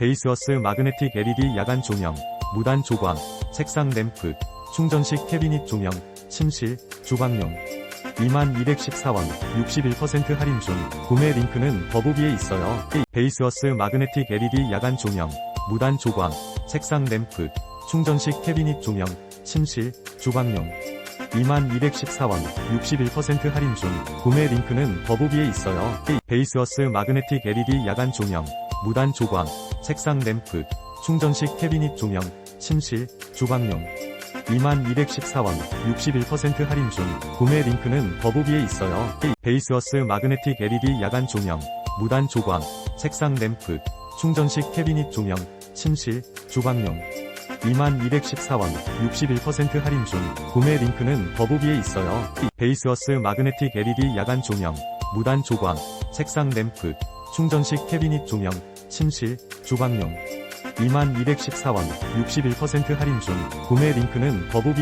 베이스어스 마그네틱 LED 야간 조명, 무단 조광, 색상 램프, 충전식 캐비닛 조명, 침실, 주방용. 2214원, 61% 할인 중, 구매 링크는 더보기에 있어요. 베이스어스 마그네틱 LED 야간 조명, 무단 조광, 색상 램프, 충전식 캐비닛 조명, 침실, 주방용. 2214원, 61% 할인 중, 구매 링크는 더보기에 있어요. 베이스어스 마그네틱 LED 야간 조명, 무단 조광, 색상 램프, 충전식 캐비닛 조명, 침실, 주방용. 2214원, 61% 할인 중, 구매 링크는 더보기에 있어요. 베이스어스 마그네틱 LED 야간 조명, 무단 조광, 색상 램프, 충전식 캐비닛 조명, 침실, 주방용. 2214원, 61% 할인 중, 구매 링크는 더보기에 있어요. 베이스어스 마그네틱 LED 야간 조명, 무단 조광, 색상 램프, 충전식 캐비닛 조명, 침실, 주방용. 2214원, 61% 할인 중, 구매 링크는 더보기에